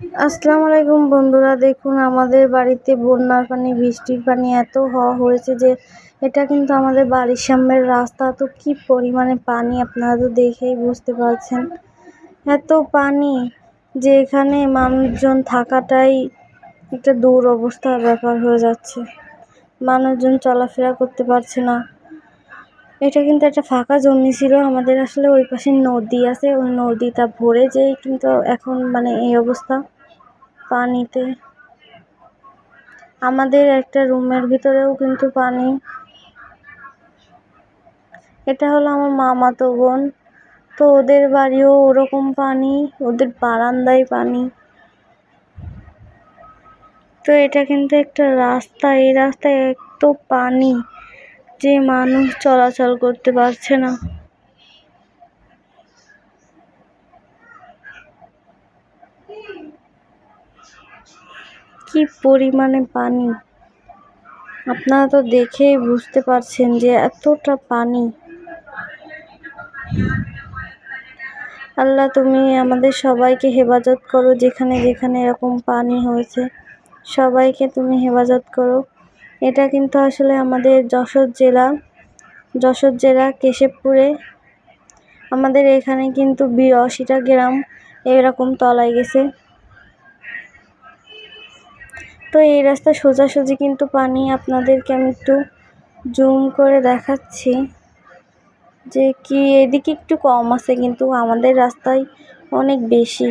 আসসালামু আলাইকুম বন্ধুরা, দেখুন আমাদের বাড়িতে বন্যার পানি, বৃষ্টির পানি এত হওয়া হয়েছে যে এটা কিন্তু আমাদের বাড়ির সামনের রাস্তা। তো কি পরিমাণে পানি আপনারা তো দেখেই বুঝতে পারছেন। এত পানি যে এখানে মানুষজন থাকাটাই একটা দূর অবস্থার ব্যাপার হয়ে যাচ্ছে। মানুষজন চলাফেরা করতে পারছে না। এটা কিন্তু একটা ফাঁকা জমি ছিল। আমাদের আসলে ওই পাশে নদী আছে। ওই নদীটা ভরে যেয়ে কিন্তু এখন মানে এই অবস্থা পানিতে। আমাদের একটা রুমের ভিতরেও কিন্তু পানি। এটা হলো আমার মামাতো বোন। তো ওদের বাড়িও ওরকম পানি, ওদের বারান্দায় পানি। তো এটা কিন্তু একটা রাস্তা। এই রাস্তায় এত পানি। যে মানুষ চলাচল করতে পারছে না। কি পরিমাণে পানি? আপনারা তো দেখেই বুঝতে পারছেন যে এতটা পানি। আল্লাহ তুমি আমাদের সবাইকে হেফাজত করো যেখানে যেখানে এরকম পানি হয়েছে। সবাইকে তুমি হেফাজত করো। এটা কিন্তু আসলে আমাদের যশোর জেলা যশোর জেলা কেশবপুরে। আমাদের এখানে কিন্তু বিরাশিটা গ্রাম এরকম তলায় গেছে। তো এই রাস্তা সোজাসুজি কিন্তু পানি আপনাদেরকে আমি একটু জুম করে দেখাচ্ছি যে কি, এদিকে একটু কম আছে কিন্তু আমাদের রাস্তায় অনেক বেশি।